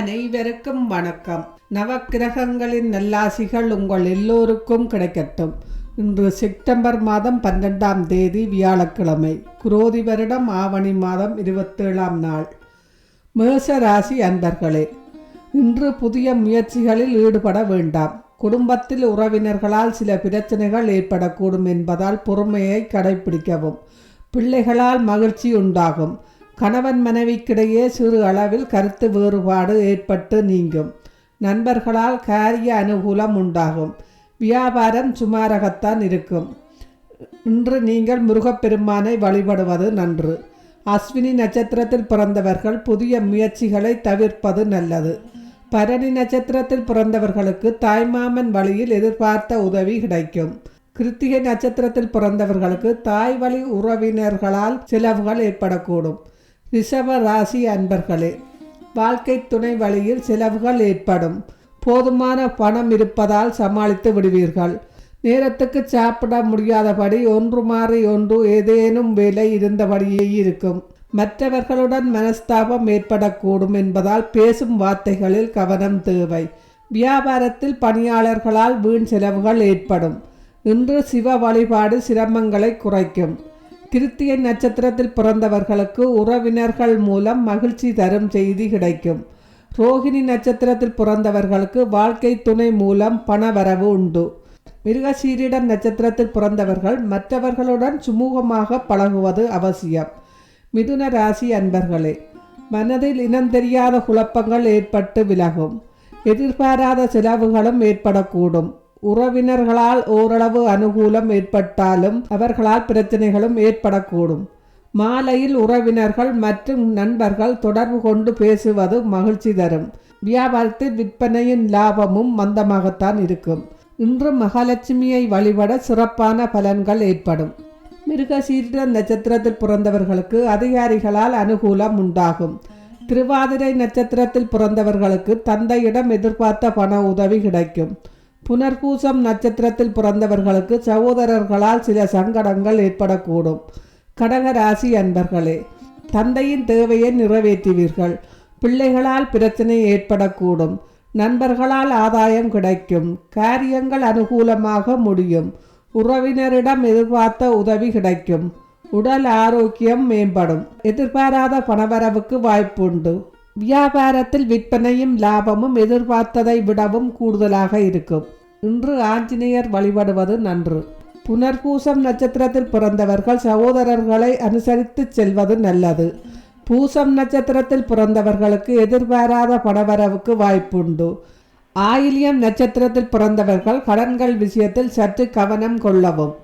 அனைவருக்கும் வணக்கம். நவக்கிரகங்களின் நல்லாசிகள் உங்கள் எல்லோருக்கும் கிடைக்கட்டும். இன்று செப்டம்பர் மாதம் பன்னெண்டாம் தேதி வியாழக்கிழமை குரோதி வருடம் ஆவணி மாதம் இருபத்தேழாம் நாள். மேச ராசி அன்பர்களே இன்று புதிய முயற்சிகளில் ஈடுபட வேண்டாம். குடும்பத்தில் உறவினர்களால் சில பிரச்சனைகள் ஏற்படக்கூடும் என்பதால் பொறுமையை கடைபிடிக்கவும். பிள்ளைகளால் மகிழ்ச்சி உண்டாகும். கணவன் மனைவிக்கிடையே சிறு அளவில் கருத்து வேறுபாடு ஏற்பட்டு நீங்கும். நண்பர்களால் காரிய அனுகூலம் உண்டாகும். வியாபாரம் சுமாராகத்தான் இருக்கும். இன்று நீங்கள் முருகப்பெருமானை வழிபடுவது நன்று. அஸ்வினி நட்சத்திரத்தில் பிறந்தவர்கள் புதிய முயற்சிகளை தவிர்ப்பது நல்லது. பரணி நட்சத்திரத்தில் பிறந்தவர்களுக்கு தாய்மாமன் வழியில் எதிர்பார்த்த உதவி கிடைக்கும். கிருத்திகை நட்சத்திரத்தில் பிறந்தவர்களுக்கு தாய் வழி உறவினர்களால் செலவுகள் ஏற்படக்கூடும். ரிஷப ராசி அன்பர்களே வாழ்க்கை துணை வழியில் செலவுகள் ஏற்படும். போதுமான பணம் இருப்பதால் சமாளித்து விடுவீர்கள். நேரத்துக்கு சாப்பிட முடியாதபடி ஒன்று மாறி ஒன்று ஏதேனும் வேலை இருந்தபடியே இருக்கும். மற்றவர்களுடன் மனஸ்தாபம் ஏற்படக்கூடும் என்பதால் பேசும் வார்த்தைகளில் கவனம் தேவை. வியாபாரத்தில் பணியாளர்களால் வீண் செலவுகள் ஏற்படும். இன்று சிவ வழிபாடு சிரமங்களை குறைக்கும். கிருத்திய நட்சத்திரத்தில் பிறந்தவர்களுக்கு உறவினர்கள் மூலம் மகிழ்ச்சி தரும் செய்தி கிடைக்கும். ரோகிணி நட்சத்திரத்தில் பிறந்தவர்களுக்கு வாழ்க்கை துணை மூலம் பணவரவு உண்டு. மிருகசீரிடம் நட்சத்திரத்தில் பிறந்தவர்கள் மற்றவர்களுடன் சுமூகமாக பழகுவது அவசியம். மிதுன ராசி அன்பர்களே மனதில் இனம் தெரியாத குழப்பங்கள் ஏற்பட்டு விலகும். எதிர்பாராத செலவுகளும் ஏற்படக்கூடும். உறவினர்களால் ஓரளவு அனுகூலம் ஏற்பட்டாலும் அவர்களால் பிரச்சனைகளும் ஏற்படக்கூடும். மாலையில் உறவினர்கள் மற்றும் நண்பர்கள் தொடர்பு கொண்டு பேசுவது மகிழ்ச்சி தரும். வியாபாரத்தில் விற்பனையின் லாபமும் மந்தமாகத்தான் இருக்கும். இன்று மகாலட்சுமியை வழிபட சிறப்பான பலன்கள் ஏற்படும். மிருகசீர நட்சத்திரத்தில் பிறந்தவர்களுக்கு அதிகாரிகளால் அனுகூலம் உண்டாகும். திருவாதிரை நட்சத்திரத்தில் பிறந்தவர்களுக்கு தந்தையிடம் எதிர்பார்த்த பண உதவி கிடைக்கும். புனர்பூசம் நட்சத்திரத்தில் பிறந்தவர்களுக்கு சகோதரர்களால் சில சங்கடங்கள் ஏற்படக்கூடும். கடகராசி அன்பர்களே தந்தையின் தேவையை நிறைவேற்றுவீர்கள். பிள்ளைகளால் பிரச்சனை ஏற்படக்கூடும். நண்பர்களால் ஆதாயம் கிடைக்கும். காரியங்கள் அனுகூலமாக முடியும். உறவினரிடம் எதிர்பார்த்த உதவி கிடைக்கும். உடல் ஆரோக்கியம் மேம்படும். எதிர்பாராத பணவரவுக்கு வாய்ப்புண்டு. வியாபாரத்தில் விற்பனையும் லாபமும் எதிர்பார்த்ததை விடவும் கூடுதலாக இருக்கும். இன்று ஆஞ்சநேயர் வழிபடுவது நன்று. புனர்பூசம் நட்சத்திரத்தில் பிறந்தவர்கள் சகோதரர்களை அனுசரித்து செல்வது நல்லது. பூசம் நட்சத்திரத்தில் பிறந்தவர்களுக்கு எதிர்பாராத பணவரவுக்கு வாய்ப்புண்டு. ஆயிலியம் நட்சத்திரத்தில் பிறந்தவர்கள் கடன்கள் விஷயத்தில் சற்று கவனம் கொள்ளவும்.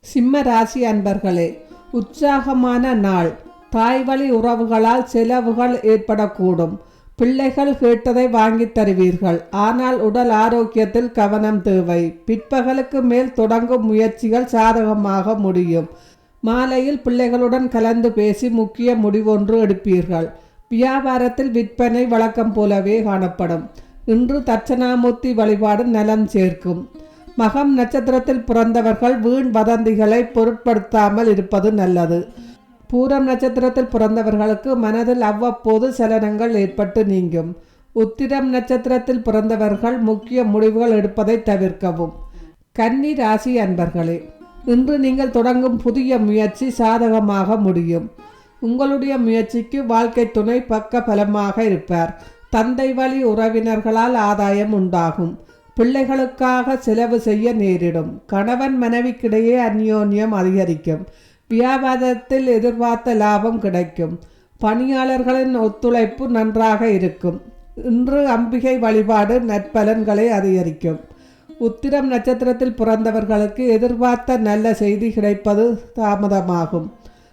சிம்ம ராசி அன்பர்களே உற்சாகமான நாள். தாய்வழி உறவுகளால் செலவுகள் ஏற்படக்கூடும். பிள்ளைகள் கேட்டதை வாங்கி தருவீர்கள். ஆனால் உடல் ஆரோக்கியத்தில் கவனம் தேவை. பிற்பகலுக்கு மேல் தொடங்கும் முயற்சிகள் சாதகமாக முடியும். மாலையில் பிள்ளைகளுடன் கலந்து பேசி முக்கிய முடிவொன்று எடுப்பீர்கள். வியாபாரத்தில் விற்பனை வழக்கம் போலவே காணப்படும். இன்று தட்சணாமூர்த்தி வழிபாடு நலம் சேர்க்கும். மகம் நட்சத்திரத்தில் பிறந்தவர்கள் வீண் வதந்திகளை பொருட்படுத்தாமல் இருப்பது நல்லது. பூரம் நட்சத்திரத்தில் பிறந்தவர்களுக்கு மனதில் அவ்வப்போது சலனங்கள் ஏற்பட்டு நீங்கும். உத்திரம் நட்சத்திரத்தில் பிறந்தவர்கள் முக்கிய முடிவுகள் எடுப்பதை தவிர்க்கவும். கன்னி ராசி அன்பர்களே இன்று நீங்கள் தொடங்கும் புதிய முயற்சி சாதகமாக முடியும். உங்களுடைய முயற்சிக்கு வாழ்க்கை துணை பக்க பலமாக இருப்பார். தந்தை வழி உறவினர்களால் ஆதாயம் உண்டாகும். பிள்ளைகளுக்காக செலவு செய்ய நேரிடும். கணவன் மனைவிக்கிடையே அந்யோன்யம் அதிகரிக்கும். வியாபாரத்தில் எதிர்பார்த்த லாபம் கிடைக்கும். பணியாளர்களின் ஒத்துழைப்பு நன்றாக இருக்கும். இன்று அம்பிகை வழிபாடு நற்பலன்களை அதிகரிக்கும். உத்திரம் நட்சத்திரத்தில் பிறந்தவர்களுக்கு எதிர்பார்த்த நல்ல செய்தி கிடைப்பது தாமதமாகும்.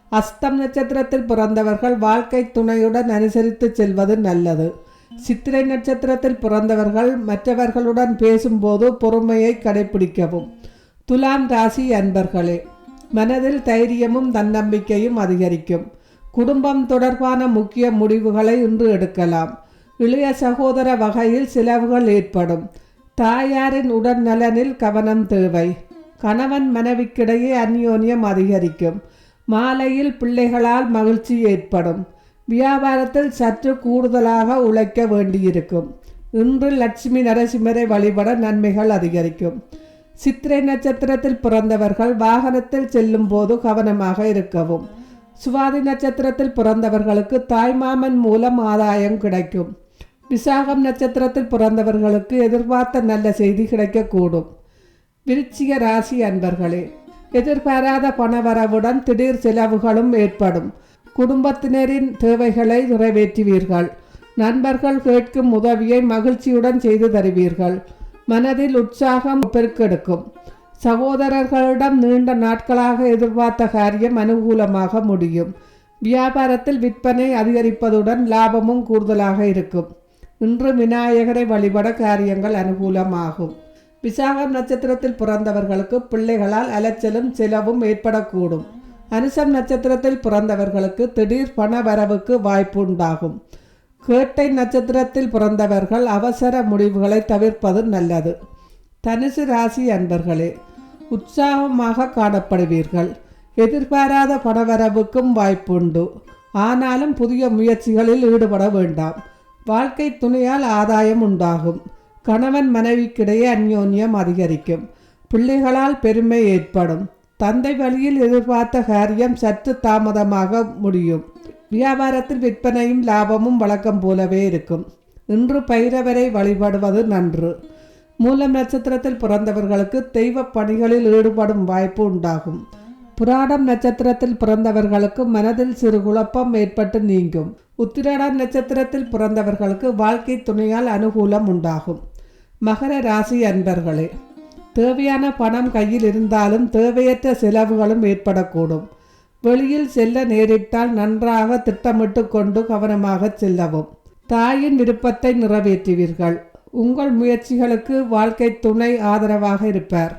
அஸ்தம் நட்சத்திரத்தில் பிறந்தவர்கள் வாழ்க்கை துணையுடன் அனுசரித்து செல்வது நல்லது. சித்திரை நட்சத்திரத்தில் பிறந்தவர்கள் மற்றவர்களுடன் பேசும்போது பொறுமையை கடைபிடிக்கவும் துலாம் ராசி அன்பர்களே மனதில் தைரியமும் தன்னம்பிக்கையும் அதிகரிக்கும். குடும்பம் தொடர்பான முக்கிய முடிவுகளை இன்று எடுக்கலாம். இளைய சகோதர வகையில் செலவுகள் ஏற்படும். தாயாரின் உடல் நலனில் கவனம் தேவை. கணவன் மனைவிக்கிடையே அந்யோன்யம் அதிகரிக்கும். மாலையில் பிள்ளைகளால் மகிழ்ச்சி ஏற்படும். வியாபாரத்தில் சற்று கூடுதலாக உழைக்க வேண்டியிருக்கும். இன்று லட்சுமி நரசிம்மரை வழிபட நன்மைகள் அதிகரிக்கும். சித்திரை நட்சத்திரத்தில் பிறந்தவர்கள் வாகனத்தில் செல்லும் போது கவனமாக இருக்கவும். சுவாதி நட்சத்திரத்தில் பிறந்தவர்களுக்கு தாய்மாமன் மூலம் ஆதாயம் கிடைக்கும். விசாகம் நட்சத்திரத்தில் பிறந்தவர்களுக்கு எதிர்பார்த்த நல்ல செய்தி கிடைக்கக்கூடும். விருச்சிக ராசி அன்பர்களே எதிர்பாராத பணவரவுடன் திடீர் செலவுகளும் ஏற்படும். குடும்பத்தினரின் தேவைகளை நிறைவேற்றுவீர்கள். நண்பர்கள் கேட்கும் உதவியை மகிழ்ச்சியுடன் செய்து தருவீர்கள். மனதில் உற்சாகம் பெருக்கெடுக்கும். சகோதரர்களிடம் நீண்ட நாட்களாக எதிர்பார்த்த காரியம் அனுகூலமாக முடியும். வியாபாரத்தில் விற்பனை அதிகரிப்பதுடன் லாபமும் கூடுதலாக இருக்கும். இன்று விநாயகரை வழிபட காரியங்கள் அனுகூலமாகும். விசாகம் நட்சத்திரத்தில் பிறந்தவர்களுக்கு பிள்ளைகளால் அலைச்சலும் செலவும் ஏற்படக்கூடும். அனுசம் நட்சத்திரத்தில் பிறந்தவர்களுக்கு திடீர் பண வரவுக்கு வாய்ப்பு உண்டாகும். கேட்டை நட்சத்திரத்தில் பிறந்தவர்கள் அவசர முடிவுகளை தவிர்ப்பது நல்லது. தனுசு ராசி அன்பர்களே உற்சாகமாக காணப்படுவீர்கள். எதிர்பாராத பணவரவுக்கும் வாய்ப்புண்டு. ஆனாலும் புதிய முயற்சிகளில் ஈடுபட வேண்டாம். வாழ்க்கை துணையால் ஆதாயம் உண்டாகும். கணவன் மனைவிக்கிடையே அந்யோன்யம் அதிகரிக்கும். பிள்ளைகளால் பெருமை ஏற்படும். தந்தை வழியில் எதிர்பார்த்த காரியம் சற்று தாமதமாக முடியும். வியாபாரத்தில் விற்பனையும் லாபமும் வழக்கம் போலவே இருக்கும். இன்று பைரவரை வழிபடுவது நன்று. மூலம் நட்சத்திரத்தில் பிறந்தவர்களுக்கு தெய்வ பணிகளில் ஈடுபடும் வாய்ப்பு உண்டாகும். புராடம் நட்சத்திரத்தில் பிறந்தவர்களுக்கு மனதில் சிறு குழப்பம் ஏற்பட்டு நீங்கும். உத்திராடம் நட்சத்திரத்தில் பிறந்தவர்களுக்கு வாழ்க்கை துணையால் அனுகூலம் உண்டாகும். மகர ராசி அன்பர்களே தேவையான பணம் கையில் இருந்தாலும் தேவையற்ற செலவுகளும் ஏற்படக்கூடும். வெளியில் செல்ல நேரிட்டால் நன்றாக திட்டமிட்டு கொண்டு கவனமாக செல்லவும். தாயின் விருப்பத்தை நிறைவேற்றுவீர்கள். உங்கள் முயற்சிகளுக்கு வாழ்க்கை துணை ஆதரவாக இருப்பார்.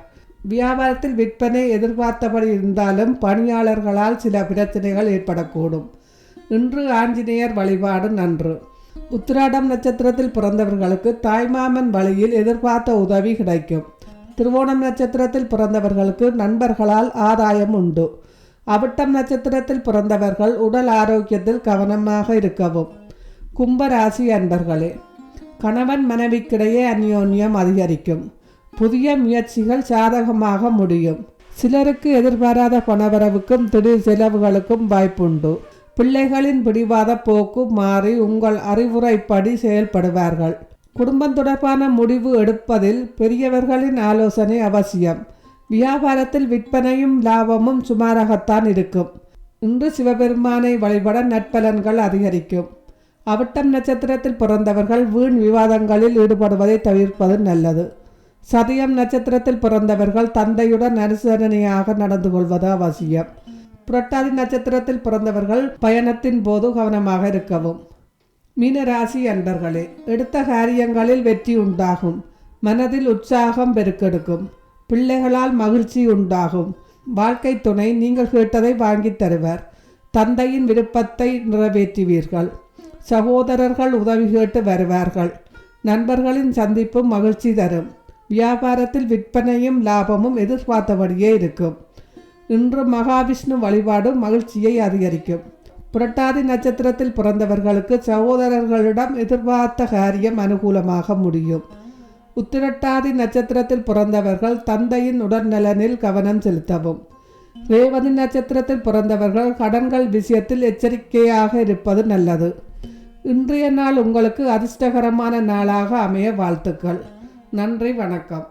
வியாபாரத்தில் விற்பனை எதிர்பார்த்தபடி இருந்தாலும் பணியாளர்களால் சில பிரச்சனைகள் ஏற்படக்கூடும். இன்று ஆஞ்சநேயர் வழிபாடு நன்று. உத்திராடம் நட்சத்திரத்தில் பிறந்தவர்களுக்கு தாய்மாமன் வழியில் எதிர்பார்த்த உதவி கிடைக்கும். திருவோணம் நட்சத்திரத்தில் பிறந்தவர்களுக்கு நண்பர்களால் ஆதாயம் உண்டு. அவிட்டம் நட்சத்திரத்தில் பிறந்தவர்கள் உடல் ஆரோக்கியத்தில் கவனமாக இருக்கவும். கும்பராசி அன்பர்களே கணவன் மனைவிக்கிடையே அந்யோன்யம் அதிகரிக்கும். புதிய முயற்சிகள் சாதகமாக முடியும். சிலருக்கு எதிர்பாராத பணவரவுக்கும் திடீர் செலவுகளுக்கும் வாய்ப்புண்டு. பிள்ளைகளின் பிடிவாத போக்கு மாறி உங்கள் அறிவுரைப்படி செயல்படுவார்கள். குடும்பம் தொடர்பான முடிவு எடுப்பதில் பெரியவர்களின் ஆலோசனை அவசியம். வியாபாரத்தில் விற்பனையும் லாபமும் சுமாராகத்தான் இருக்கும். இன்று சிவபெருமானை வழிபட நற்பலன்கள் அதிகரிக்கும். அவிட்டம் நட்சத்திரத்தில் பிறந்தவர்கள் வீண் விவாதங்களில் ஈடுபடுவதை தவிர்ப்பது நல்லது. சதயம் நட்சத்திரத்தில் பிறந்தவர்கள் தந்தையுடன் அனுசரணையாக நடந்து கொள்வது அவசியம். புரட்டாதி நட்சத்திரத்தில் பிறந்தவர்கள் பயணத்தின் போது கவனமாக இருக்கவும். மீனராசி அன்பர்களே எடுத்த காரியங்களில் வெற்றி உண்டாகும். மனதில் உற்சாகம் பெருக்கெடுக்கும். பிள்ளைகளால் மகிழ்ச்சி உண்டாகும். வாழ்க்கை துணை நீங்கள் கேட்டதை வாங்கித் தருவர். தந்தையின் விருப்பத்தை நிறைவேற்றுவீர்கள். சகோதரர்கள் உதவி கேட்டு வருவார்கள். நண்பர்களின் சந்திப்பும் மகிழ்ச்சி தரும். வியாபாரத்தில் விற்பனையும் லாபமும் எதிர்பார்த்தபடியே இருக்கும். இன்று மகாவிஷ்ணு வழிபாடு மகிழ்ச்சியை அதிகரிக்கும். புரட்டாதி நட்சத்திரத்தில் பிறந்தவர்களுக்கு சகோதரர்களிடம் எதிர்பார்த்த காரியம் அனுகூலமாக முடியும். உத்திரட்டாதி நட்சத்திரத்தில் பிறந்தவர்கள் தந்தையின் உடல்நலனில் கவனம் செலுத்தவும். ரேவதி நட்சத்திரத்தில் பிறந்தவர்கள் கடன்கள் விஷயத்தில் எச்சரிக்கையாக இருப்பது நல்லது. இன்றைய நாள் உங்களுக்கு அதிர்ஷ்டகரமான நாளாக அமைய வாழ்த்துக்கள். நன்றி வணக்கம்.